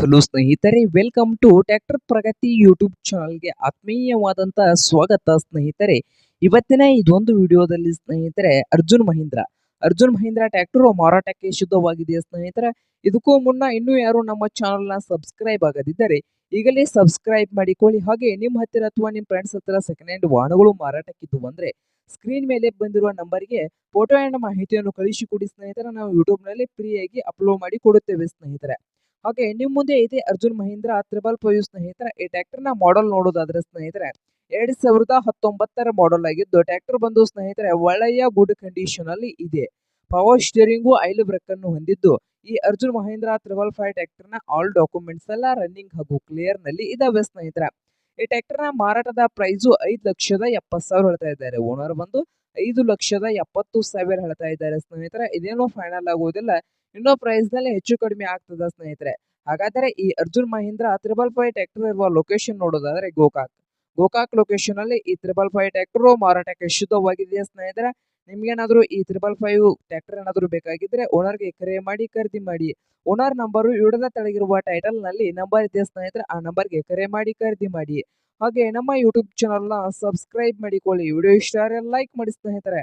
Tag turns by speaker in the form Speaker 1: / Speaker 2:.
Speaker 1: Hello ಸ್ನೇಹಿತರೆ welcome to tractor Pragati YouTube ಚಾನಲ್ಗೆ ಆತ್ಮೀಯವಾದಂತಹ ಸ್ವಾಗತ ಸ್ನೇಹಿತರೆ. ಇವತ್ತಿನ ಇದೊಂದು ವಿಡಿಯೋದಲ್ಲಿ ಸ್ನೇಹಿತರೆ, ಅರ್ಜುನ್ ಮಹೀಂದ್ರ. ಅರ್ಜುನ್ ಮಹೀಂದ್ರ ಟ್ರ್ಯಾಕ್ಟರ್ ಮಾರಾಟಕ್ಕೆ ಶುದ್ಧವಾಗಿದೆ ಸ್ನೇಹಿತರೆ. ಇದಕ್ಕೂ ಮುನ್ನ ಇನ್ನೂ ಯಾರು ನಮ್ಮ ಚಾನಲ್ನ ಸಬ್ಸ್ಕ್ರೈಬ್ ಆಗದಿದ್ದರೆ, ಈಗಲೇ ಸಬ್ಸ್ಕ್ರೈಬ್ ಮಾಡಿಕೊಳ್ಳಿ. ಹಾಗೆ ನಿಮ್ಮ ಹತ್ತಿರ ಅಥವಾ ನಿಮ್ಮ ಫ್ರೆಂಡ್ಸ್ ಹತ್ತಿರ ಸೆಕೆಂಡ್ ಹ್ಯಾಂಡ್ ವಾಹನಗಳು ಮಾರಾಟಕ್ಕಿದ್ದು ಅಂದರೆ ಸ್ಕ್ರೀನ್ ಮೇಲೆ ಬಂದಿರುವ ನಂಬರ್ಗೆ ಫೋಟೋ ಆ್ಯಂಡ್ ಮಾಹಿತಿಯನ್ನು ಕಳಿಸಿಕೊಡಿ ಸ್ನೇಹಿತರೆ. ನಾವು ಯೂಟ್ಯೂಬ್ನಲ್ಲಿ ಫ್ರೀಯಾಗಿ ಅಪ್ಲೋಡ್ ಮಾಡಿ ಕೊಡುತ್ತೇವೆ ಸ್ನೇಹಿತರೆ. ಹಾಗೆ ನಿಮ್ಮ ಮುಂದೆ ಇದೆ ಅರ್ಜುನ್ ಮಹೇಂದ್ರ, ತ್ರಿಬಲ್ ಫೈವ್ ಸ್ನೇಹಿತರೆ. ಈ ನ ಮಾಡೆಲ್ ನೋಡೋದಾದ್ರೆ ಸ್ನೇಹಿತರೆ, ಎರಡ್ ಸಾವಿರದ ಹತ್ತೊಂಬತ್ತರ ಮಾಡೆಲ್ ಆಗಿದ್ದು ಟ್ರ್ಯಾಕ್ಟರ್ ಬಂದು ಸ್ನೇಹಿತರೆ, ಒಳ್ಳೆಯ ಗುಡ್ ಕಂಡೀಷನ್ ಅಲ್ಲಿ ಇದೆ. ಪವರ್ ಸ್ಟಿಯರಿಂಗ್ ಐಲ್ ಬ್ರೇಕ್ ಅನ್ನು ಹೊಂದಿದ್ದು. ಈ ಅರ್ಜುನ್ ಮಹೇಂದ್ರ, ತ್ರಿಬಲ್ ಫೈವ್ನ ಆಲ್ ಡಾಕ್ಯುಮೆಂಟ್ಸ್ ಎಲ್ಲ ರನ್ನಿಂಗ್ ಹಾಗೂ ಕ್ಲಿಯರ್ನಲ್ಲಿ ಇದಾವೆ ಸ್ನೇಹಿತರೆ. ಈ ಟ್ರ್ಯಾಕ್ಟರ್ನ ಮಾರಾಟದ ಪ್ರೈಸು ಐದು ಲಕ್ಷದ ಎಪ್ಪತ್ತು ಸಾವಿರ ಹೇಳ್ತಾ ಇದ್ದಾರೆ. ಓನರ್ ಬಂದು ಐದು ಲಕ್ಷದ ಎಪ್ಪತ್ತು ಸಾವಿರ ಹೇಳ್ತಾ ಇದ್ದಾರೆ ಸ್ನೇಹಿತರೆ. ಇದೇನು ಫೈನಲ್ ಆಗುವುದಿಲ್ಲ ಇನ್ನೂ ಪ್ರೈಸ್ನಲ್ಲಿ ಹೆಚ್ಚು ಕಡಿಮೆ ಆಗ್ತದ ಸ್ನೇಹಿತರೆ. ಹಾಗಾದರೆ ಈ Arjun Mahindra triple five tractor ಇರುವ ಲೊಕೇಶನ್ ನೋಡೋದಾದ್ರೆ ಗೋಕಾಕ್. ಗೋಕಾಕ್ ಲೊಕೇಶನ್ ಅಲ್ಲಿ ಈ ತ್ರಿಬಲ್ ಫೈವ್ ಟ್ರ್ಯಾಕ್ಟರ್ ಮಾರಾಟಕ್ಕೆ ಶುದ್ಧವಾಗಿದೆ ಸ್ನೇಹಿತರೆ? ನಿಮ್ಗೇನಾದ್ರೂ ಈ ತ್ರಿಬಲ್ ಫೈವ್ ಟ್ರ್ಯಾಕ್ಟರ್ ಏನಾದರೂ ಬೇಕಾಗಿದ್ರೆ ಓನರ್ಗೆ ಕರೆ ಮಾಡಿ, ಖರೀದಿ ಮಾಡಿ. ಓನರ್ ನಂಬರು ವಿಡಿಯೋದ ತೆಳಗಿರುವ ಟೈಟಲ್ನಲ್ಲಿ ನಂಬರ್ ಇದೆ ಸ್ನೇಹಿತರೆ, ಆ ನಂಬರ್ಗೆ ಕರೆ ಮಾಡಿ, ಖರೀದಿ ಮಾಡಿ. ಹಾಗೆ ನಮ್ಮ ಯೂಟ್ಯೂಬ್ ಚಾನಲ್ನ ಸಬ್ಸ್ಕ್ರೈಬ್ ಮಾಡಿಕೊಳ್ಳಿ. ವಿಡಿಯೋ ಇಷ್ಟ ಲೈಕ್ ಮಾಡಿ ಸ್ನೇಹಿತರೆ.